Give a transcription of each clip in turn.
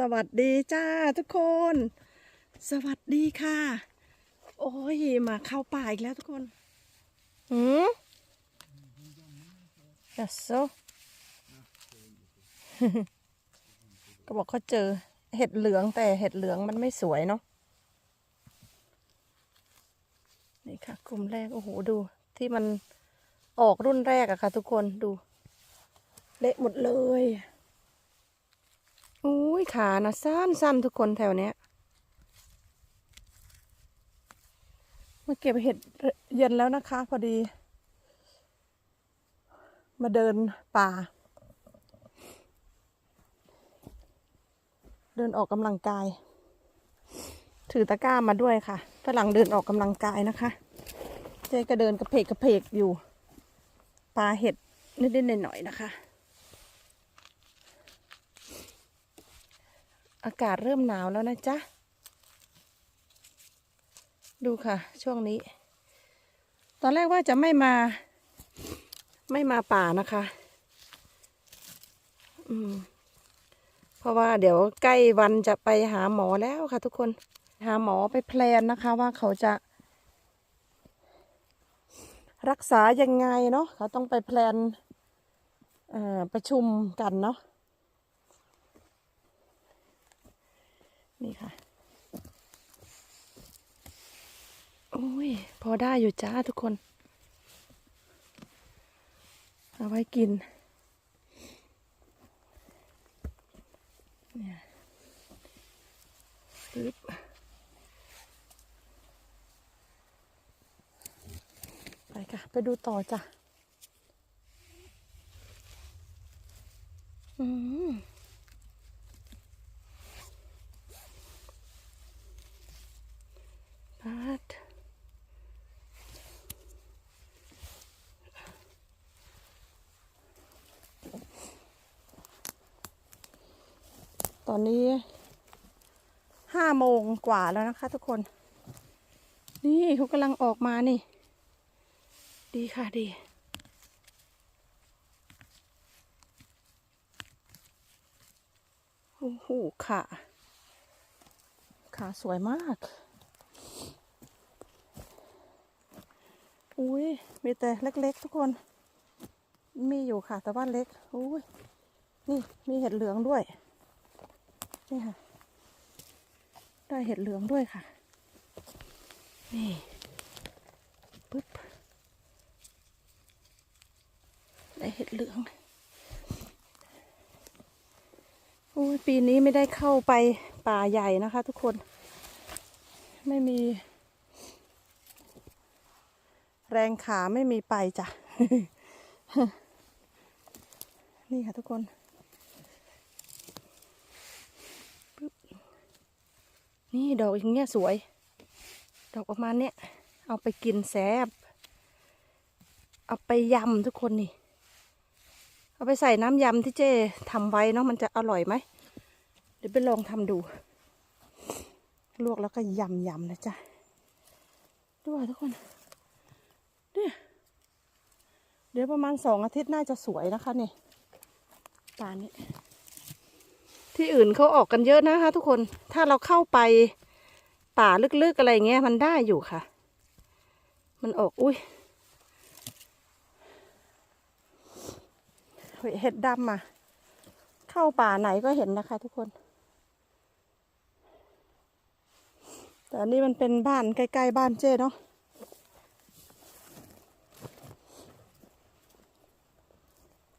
สวัสดีจ้าทุกคน สวัสดีค่ะ โอ้ยมาเข้าป่าอีกแล้วทุกคนหืม yes so ก็บอกเขาเจอเห็ดเหลืองแต่เห็ดเหลืองมันไม่สวยเนาะนี่ค่ะกลุ่มแรก โอ้โหดู ที่มันออกรุ่นแรกอะค่ะ ทุกคนดู เละหมดเลย อุ้ยขานะสั้นสั้นทุกคนแถวเนี้ยมาเก็บเห็ดเย็นแล้วนะคะ พอดี มาเดินป่า เดินออกกำลังกาย ถือตะกร้ามาด้วยค่ะฝรั่งเดินออกกำลังกายนะคะ เจ๊ก็เดินกระเพกกระเพกอยู่ปลาเห็ดนิดๆหน่อยๆนะคะ อากาศเริ่มหนาวแล้วนะจ๊ะ ดูค่ะ ช่วงนี้ ตอนแรกว่าจะไม่มา ไม่มาป่านะคะ อืม เพราะว่าเดี๋ยวใกล้วันจะไปหาหมอแล้วค่ะ ทุกคน หาหมอไปแพลนนะคะ ว่าเขาจะ รักษายังไงเนาะเขาต้องไปแพลนประชุมกันเนาะ นี่ค่ะโอ้ย พอได้อยู่จ้าทุกคน เอาไว้กินเนี่ยปึ๊บไปค่ะ ไปดูต่อจ้ะ อืม พัด ตอนนี้ห้าโมงกว่าแล้วนะคะทุกคน นี่เขากำลังออกมานี่ ดีค่ะดี โอ้โหค่ะ ขาสวยมาก อุ้ยมีแต่เล็ก ๆ ทุกคน มีอยู่ค่ะ แต่ว่าเล็กอุ้ยนี่มีเห็ดเหลืองด้วย นี่ค่ะ ได้เห็ดเหลืองด้วยค่ะ นี่ปึ๊บได้เห็ดเหลืองโอ้ยปีนี้ไม่ได้เข้าไปป่าใหญ่นะคะ ทุกคน ไม่มี แรงขาไม่มีไปจ้ะ นี่ค่ะทุกคนนี่ดอกอย่างเงี้ยสวย ดอกประมาณเนี้ยเอาไปกินแซบเอาไปยำทุกคนนี่ เอาไปใส่น้ำยำที่เจ้ทำไว้เนาะมันจะอร่อยไหม เดี๋ยวไปลองทำดู ลวกแล้วก็ยำยำนะจ๊ะด้วยทุกคน เดี๋ยวประมาณสองอาทิตย์น่าจะสวยนะคะนี่ตานี้ ที่อื่นเขาออกกันเยอะนะคะ ทุกคน ถ้าเราเข้าไปป่าลึกๆอะไรเงี้ยมันได้อยู่ค่ะ มันออกอุ้ยเห็ดดำอะเข้าป่าไหนก็เห็นนะคะ ทุกคน แต่อันนี้มันเป็นบ้านใกล้ๆบ้านเจ้เนาะ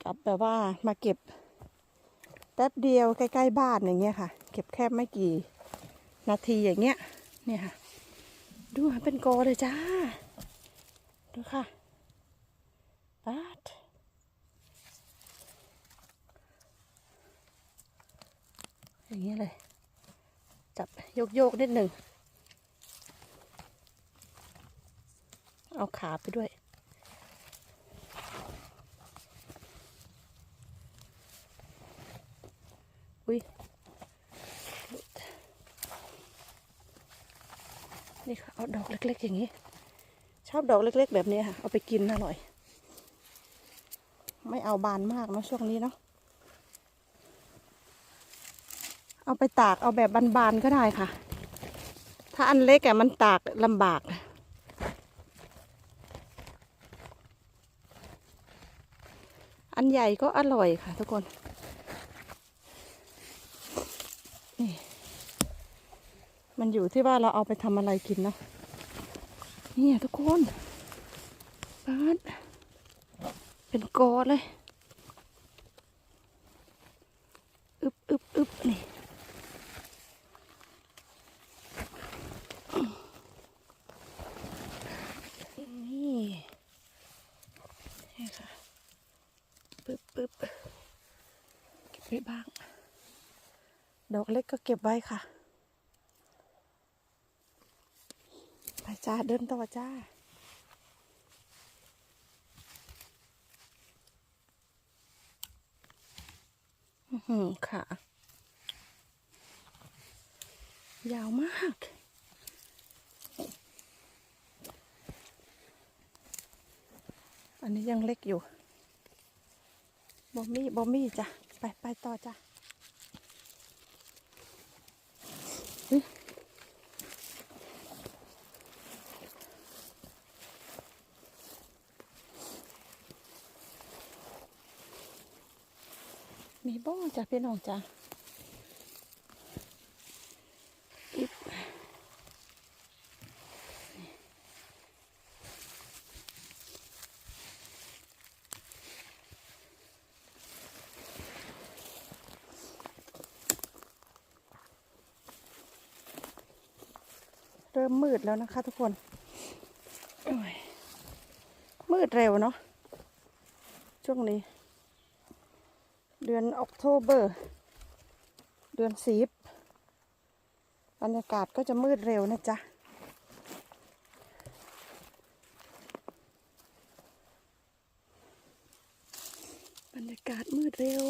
กับแบบว่ามาเก็บแป๊บเดียวใกล้ๆบ้านอย่างเงี้ยค่ะ เก็บแค่ไม่กี่นาทีอย่างเงี้ยเนี่ยค่ะ ดูเป็นกอเลยจ้า ดูค่ะปาดอย่างเงี้ยเลย จับโยกๆนิดหนึ่งเอาขาไปด้วย อุ้ยนี่ค่ะเอาดอกเล็ก ๆ อย่างนี้ ชอบดอกเล็ก ๆ แบบนี้ค่ะ เอาไปกินอร่อย ไม่เอาบานมากเนะช่วงนี้เนาะเอาไปตากเอาแบบบานๆก็ได้ค่ะ ถ้าอันเล็กอะมันตากลำบากอันใหญ่ก็อร่อยค่ะทุกคน มันอยู่ที่ว่าเราเอาไปทำอะไรกินเนาะนี่ทุกคนบ้านเป็นกอเลยอึบอึบอึบนี่นี่นี่ค่ะปึ๊บปึ๊บเก็บไว้บ้าง ดอกเล็กก็เก็บไว้ค่ะ ไปจ้าเดินต่อจ้าอื้อหือค่ะ ยาวมากอันนี้ยังเล็กอยู่ บอมมี่บอมมี่จ้ะ ไปไปต่อจ้ะ มีบ้อจ้ะพี่น้องจ้ะอิบเริ่มมืดแล้วนะคะทุกคน มืดเร็วเนาะช่วงนี้ เดือนออกโทเบอร์ เดือนสีบบรรยากาศก็จะมืดเร็วนะจ๊ะ บรรยากาศมืดเร็ว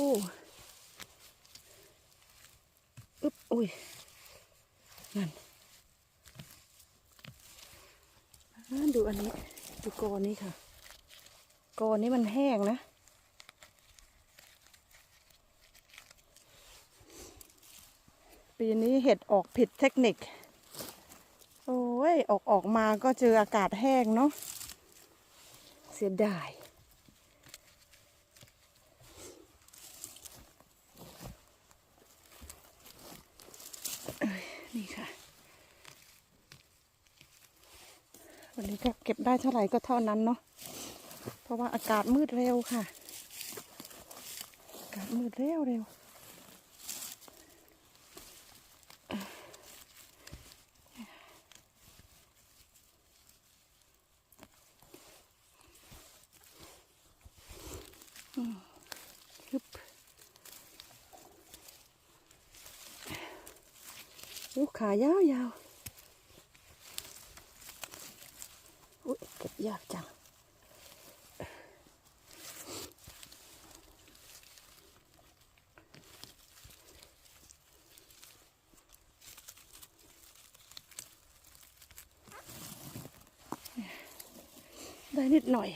อึ๊บ อุ้ย นั่นดูอันนี้ ดูกอนี้ค่ะ กอนี้มันแห้งนะ ปีนี้เห็ดออกผิดเทคนิค โอ้ย ออกออกมาก็เจออากาศแห้งเนาะ เสียดายเอ้ยนี่ค่ะ วันนี้ก็เก็บได้เท่าไหร่ก็เท่านั้นเนาะ เพราะว่าอากาศมืดเร็วค่ะ อากาศมืดเร็วเร็ว ขายาวยาวๆอุ๊ยเก็บยากจัง ได้นิดหน่อย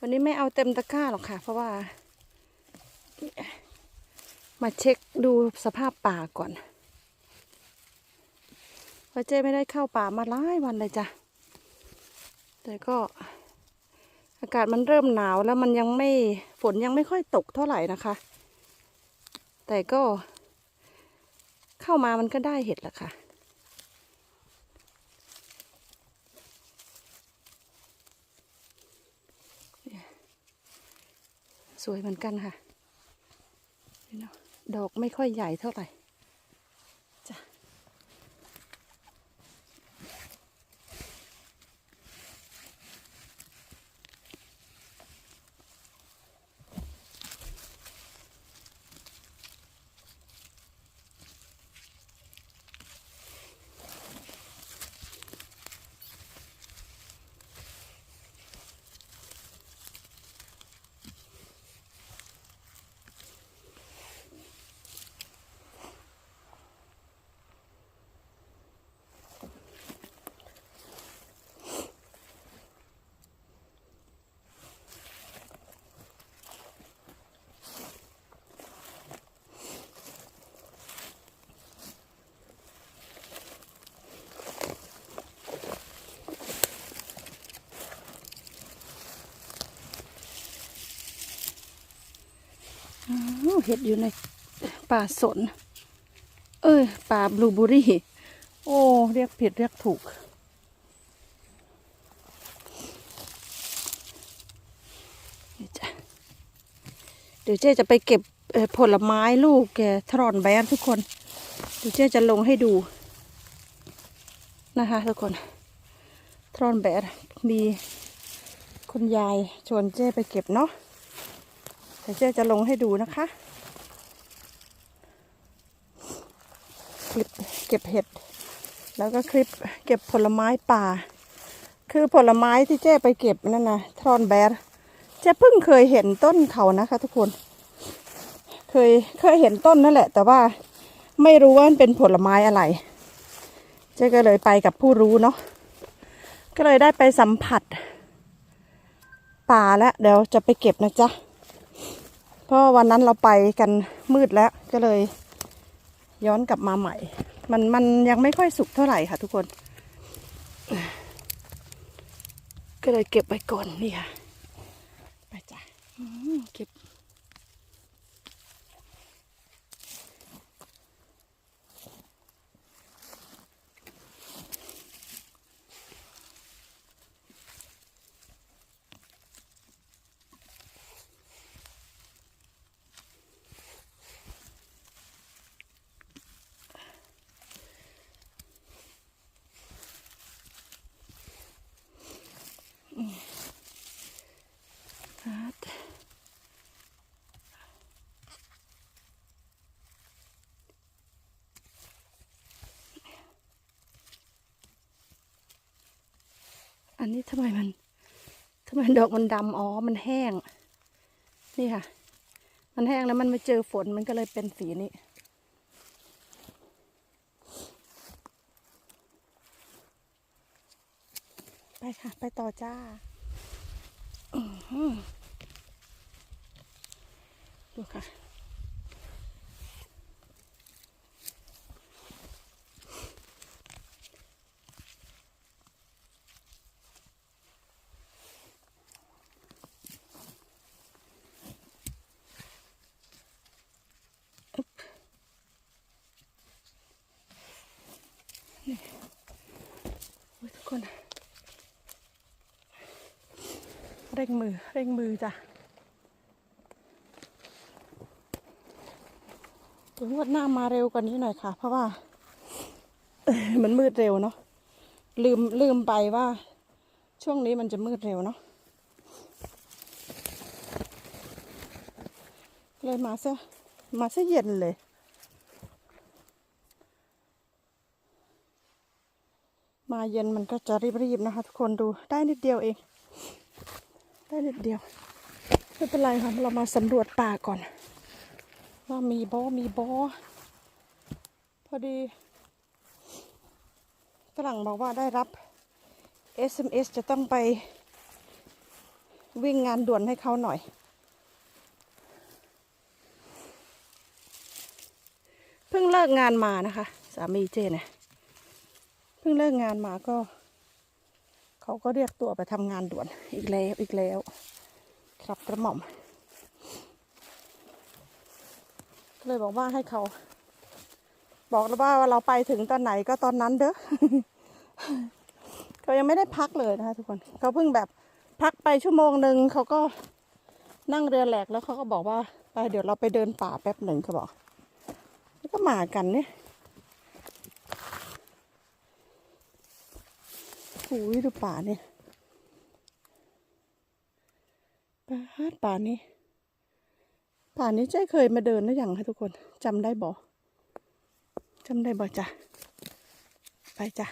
วันนี้ไม่เอาเต็มตะกร้าหรอกค่ะ เพราะว่า มาเช็คดูสภาพป่าก่อน เพราะเจ้ไม่ได้เข้าป่ามาหลายวันเลยจ้ะ แต่ก็อากาศมันเริ่มหนาวแล้วมันยังไม่ฝนยังไม่ค่อยตกเท่าไหร่นะคะ แต่ก็ เข้ามามันก็ได้เห็ดแหละค่ะสวยเหมือนกันค่ะ ดอกไม่ค่อยใหญ่เท่าไหร่ เห็ดอยู่ในป่าสน เอ้ยป่าบลูเบอรี่ โอ้ เรียกผิดเรียกถูก เดี๋ยวเจ๊จะไปเก็บผลไม้ลูกแกทรอนแบนทุกคน เดี๋ยวเจ๊จะลงให้ดูนะคะทุกคนทรอนแบนมีคุณยายชวนเจ๊ไปเก็บเนาะเดี๋ยวเจ๊จะลงให้ดูนะคะ คลิปเก็บเห็ด แล้วก็คลิปเก็บผลไม้ป่า คือผลไม้ที่เจ๊ไปเก็บนั่นนะทรอนแบร์เจ๊เพิ่งเคยเห็นต้นเขานะคะ ทุกคน เคยเคยเห็นต้นนั่นแหละ แต่ว่าไม่รู้ว่ามันเป็นผลไม้อะไร เจ๊ก็เลยไปกับผู้รู้เนาะก็เลยได้ไปสัมผัส ป่าแล้วเดี๋ยวจะไปเก็บนะจ๊ะเพราะวันนั้นเราไปกันมืดแล้วก็เลย ย้อนกลับมาใหม่ มันมันยังไม่ค่อยสุกเท่าไหร่ค่ะทุกคน ก็เลยเก็บไปก่อนนี่ค่ะ ไปจ้ะเก็บ อันนี้ทำไมมันทำไมดอกมันดำอ๋อ มันแห้ง นี่ค่ะ มันแห้งแล้วมันมาเจอฝนมันก็เลยเป็นสีนี้ ไปค่ะ ไปต่อจ้าดูค่ะ อึ๊บนี่โอ้ยทุกคน เร่งมือเร่งมือจ้ะงวดหน้ามาเร็วกว่านี้หน่อยค่ะ เพราะว่ามันมืดเร็วเนาะลืมลืมไปว่า ช่วงนี้มันจะมืดเร็วเนาะเลยมาซะมาซะเย็นเลยมาเย็นมันก็จะรีบๆนะคะทุกคนดูได้นิดเดียวเอง ได้นิดเดียวไม่เป็นไรค่ะเรามาสำรวจป่าก่อน ว่ามีบอมีบอพอดีฝรั่งบอกว่าได้รับ SMS จะต้องไปวิ่งงานด่วนให้เขาหน่อย เพิ่งเลิกงานมานะคะ สามีเจเนี่ยเพิ่งเลิกงานมาก็ เขาก็เรียกตัวไปทำงานด่วนอีกแล้วอีกแล้ว ครับกระหม่อมก็เลยบอกว่าให้เขา บอกแล้วว่าเราไปถึงตอนไหนก็ตอนนั้นเด้อเขายังไม่ได้พักเลยนะคะทุกคนเขาเพิ่งแบบพักไปชั่วโมงหนึ่งเขาก็นั่งเรือแหลกแล้วเขาก็บอกว่าไปเดี๋ยวเราไปเดินป่าแป๊บหนึ่งเขาบอกแล้วก็มากันเนี่ย หูยดูป่าเนี่ยป่าป่านี้ ป่านี้เจ๊เคยมาเดินหรือยังคะทุกคนจำได้บ่จำได้บ่จ้ะไปจ้ะ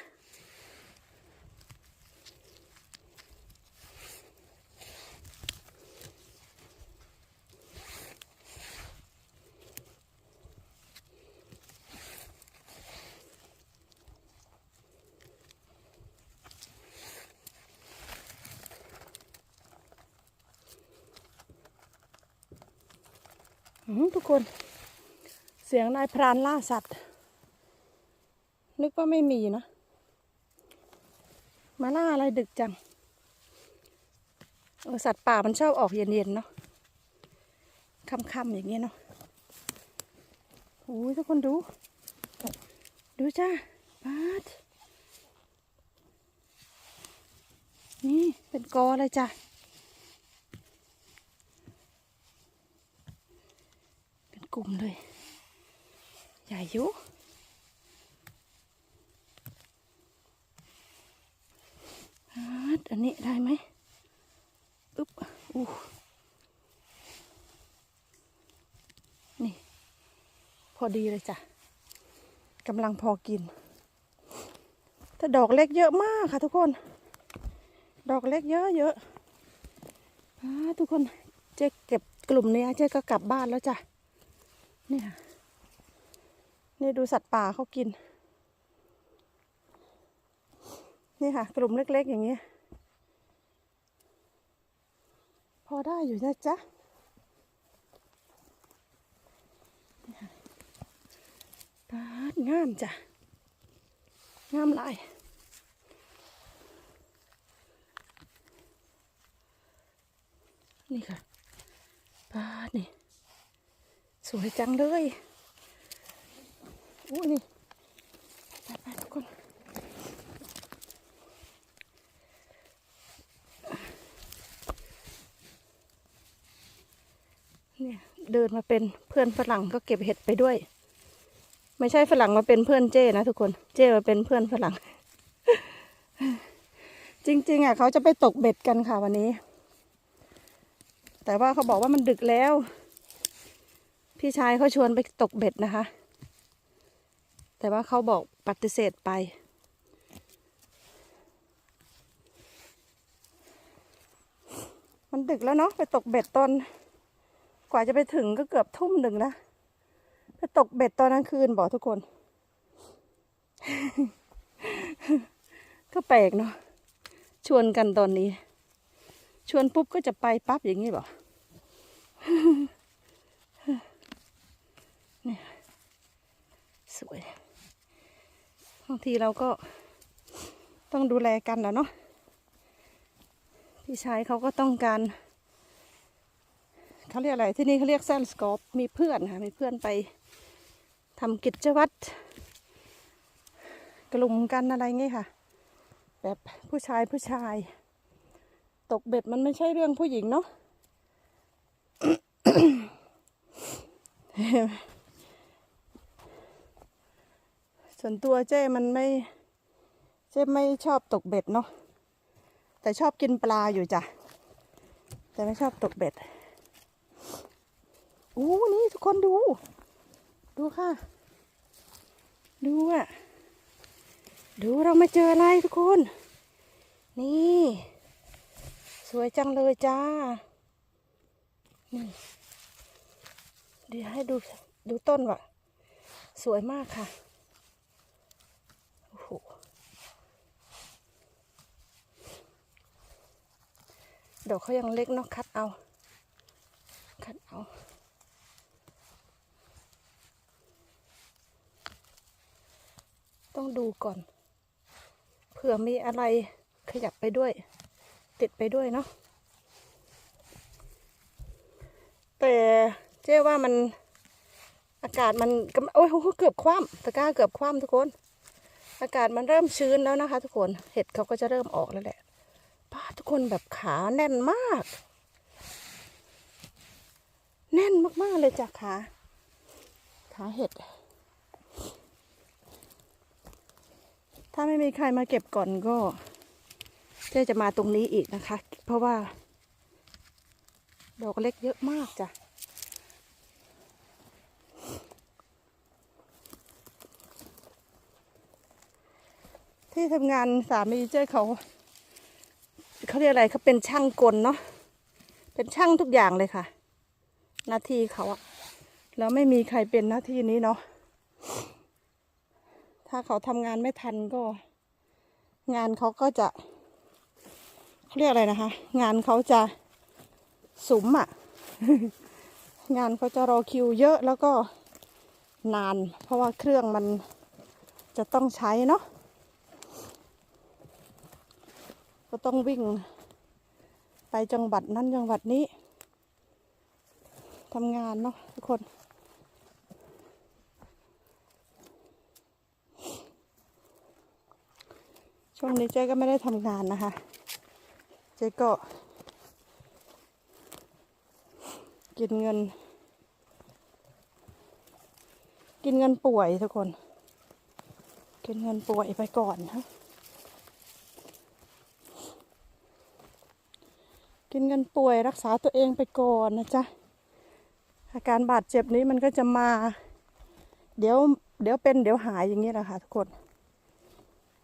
คนเสียงนายพรานล่าสัตว์ นึกว่าไม่มีนะ มาล่าอะไรดึกจังออสัตว์ป่ามันชอบออกเย็นๆเนาะค่ำๆอย่างเงี้ยเนาะโอ้ยทุกคนดู ดูจ้าปาดนี่เป็นกอเลยจ้ะ เป็น กลุ่มเลย ใหญ่ยุอันนี้ได้ไหมอึ๊บอู้นี่ พอดีเลยจ้ะกำลังพอกิน แต่ดอกเล็กเยอะมากค่ะทุกคน ดอกเล็กเยอะเยอะทุกคนเจ๊เก็บกลุ่มเนี้ยเจ๊ก็กลับบ้านแล้วจ้ะ เนี่ยนี่ดูสัตว์ป่าเขากิน นี่ค่ะ กลุ่มเล็ก ๆ อย่างเงี้ย พอได้อยู่นะจ๊ะปาดงามจ้ะ งามหลายนี่ค่ะปาดนี่ สวยจังเลยอู้นี่ไปไปทุกคนเนี่ยเดินมาเป็นเพื่อนฝรั่งก็เก็บเห็ดไปด้วย ไม่ใช่ฝรั่งมาเป็นเพื่อนเจ้นะทุกคน เจ้มาเป็นเพื่อนฝรั่ง จริง ๆอะเขาจะไปตกเบ็ดกันค่ะวันนี้ แต่ว่าเขาบอกว่ามันดึกแล้ว พี่ชายเขาชวนไปตกเบ็ดนะคะ แต่ว่าเขาบอกปฏิเสธไป มันดึกแล้วเนาะไปตกเบ็ดตอนกว่าจะไปถึงก็เกือบทุ่มหนึ่งแล้วไปตกเบ็ดตอนกลางคืนบอกทุกคน ก็แปลกเนาะชวนกันตอนนี้ ชวนปุ๊บก็จะไปปั๊บอย่างนี้บอก เนี่ย สวยบางทีเราก็ต้องดูแลกันนะเนาะพี่ชายเขาก็ต้องการเขาเรียกอะไรที่นี่เขาเรียกแซนสกอปมีเพื่อนค่ะมีเพื่อนไปทำกิจวัตรกลุ่มกันอะไรเงี้ยค่ะ แบบผู้ชายผู้ชาย ตกเบ็ดมันไม่ใช่เรื่องผู้หญิงเนาะ ส่วนตัวเจ้มันไม่ เจ้ไม่ชอบตกเบ็ดเนาะแต่ชอบกินปลาอยู่จ้ะ แต่ไม่ชอบตกเบ็ดอู้นี่ทุกคนดู ดูค่ะ ดูอะดูเรามาเจออะไรทุกคน นี่ สวยจังเลยจ้า นี่เดี๋ยวให้ดูดูต้นว่ะ สวยมากค่ะ โอ้โห ดอกเขายังเล็กเนาะคัดเอา คัดเอาต้องดูก่อน เผื่อมีอะไรขยับไปด้วย ติดไปด้วยเนาะแต่เจ๊ว่ามันอากาศมันกโอ้ยเกือบคว่ำตะกร้าเกือบคว่ำทุกคน อากาศมันเริ่มชื้นแล้วนะคะ ทุกคนเห็ดเขาก็จะเริ่มออกแล้วแหละ ป้าทุกคนแบบขาแน่นมาก แน่นมาก ๆ เลยจ้ะขาขาเห็ด ถ้าไม่มีใครมาเก็บก่อนก็เจ๊จะมาตรงนี้อีกนะคะ เพราะว่า ดอกเล็กเยอะมากจ้ะที่ทำงานสามีเจ้เขา เขาเรียกอะไรเขาเป็นช่างกลเนาะเป็นช่างทุกอย่างเลยค่ะ หน้าที่เขาอะแล้วไม่มีใครเป็นหน้าที่นี้เนาะถ้าเขาทำงานไม่ทันก็ งานเขาก็จะเขาเรียกอะไรนะคะ งานเขาจะสุมอะงานเขาจะรอคิวเยอะแล้วก็นาน เพราะว่าเครื่องมันจะต้องใช้เนาะ ก็ต้องวิ่ง ไปจังหวัดนั้นจังหวัดนี้ทำงานเนาะทุกคน ช่วงนี้เจ๊ก็ไม่ได้ทำงานนะคะ เจ๊ก็กินเงิน กินเงินป่วยทุกคน กินเงินป่วยไปก่อนนะ กินเงินป่วยรักษาตัวเองไปก่อนนะจ๊ะ อาการบาดเจ็บนี้มันก็จะมา เดี๋ยวเดี๋ยวเป็นเดี๋ยวหายอย่างนี้แหละค่ะทุกคน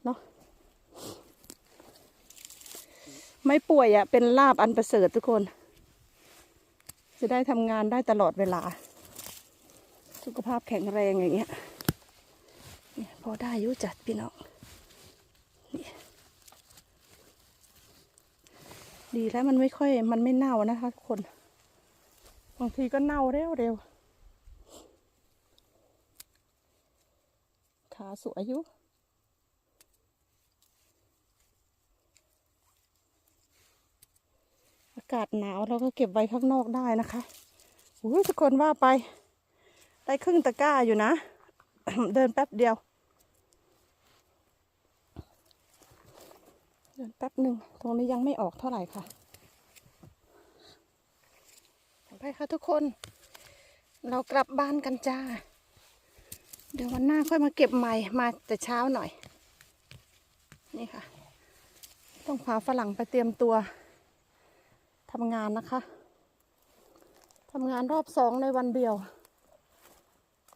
เนาะไม่ป่วยอะ่ะเป็นลาบอันประเสริฐทุกคน จะได้ทำงานได้ตลอดเวลา สุขภาพแข็งแรงอย่างเงี้ยพอได้ยุจัดพี่น้อง ดีแล้วมันไม่ค่อยมันไม่เน่านะคะทุกคน บางทีก็เน่าเร็วเร็วขาสวยอยู่อากาศหนาวเราก็เก็บไว้ข้างนอกได้นะคะอุ้ยทุกคนว่าไป ได้ครึ่งตะกร้าอยู่นะ เดินแป๊บเดียว ดินแป๊บหนึ่งตรงนี้ยังไม่ออกเท่าไหร่ค่ะไปค่ะทุกคน เรากลับบ้านกันจ้า เดี๋ยววันหน้าค่อยมาเก็บใหม่มาแต่เช้าหน่อย นี่ค่ะ ต้องพาฝรั่งไปเตรียมตัวทำงานนะคะทำงานรอบสองในวันเดียว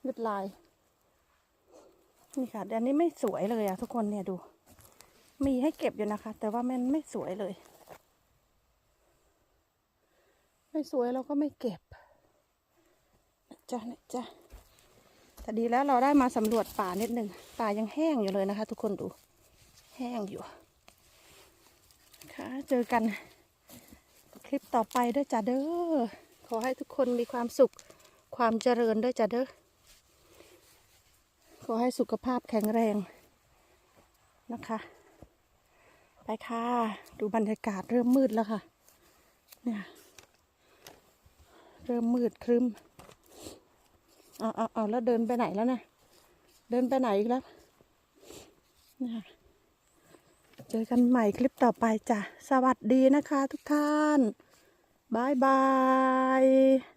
ยืดลาย นี่ค่ะเดี๋ยวนี้ไม่สวยเลยอะทุกคนเนี่ยดู มีให้เก็บอยู่นะคะ แต่ว่ามันไม่สวยเลย ไม่สวยเราก็ไม่เก็บนะจ้ะนะจ้ะแต่ดีแล้วเราได้มาสำรวจป่านิดหนึ่งป่ายังแห้งอยู่เลยนะคะ ทุกคนดูแห้งอยู่ค่ะเจอกันคลิปต่อไปด้วยจ้ะเด้อขอให้ทุกคนมีความสุขความเจริญด้วยจ้ะเด้อขอให้สุขภาพแข็งแรงนะคะ ไปค่ะ ดูบรรยากาศเริ่มมืดแล้วค่ะ เนี่ย เริ่มมืดครึ้มเอาเอาเอาแล้วเดินไปไหนแล้วนะเดินไปไหนอีกแล้วเนี่ยค่ะเจอกันใหม่คลิปต่อไปจ้ะ สวัสดีนะคะทุกท่าน บายบาย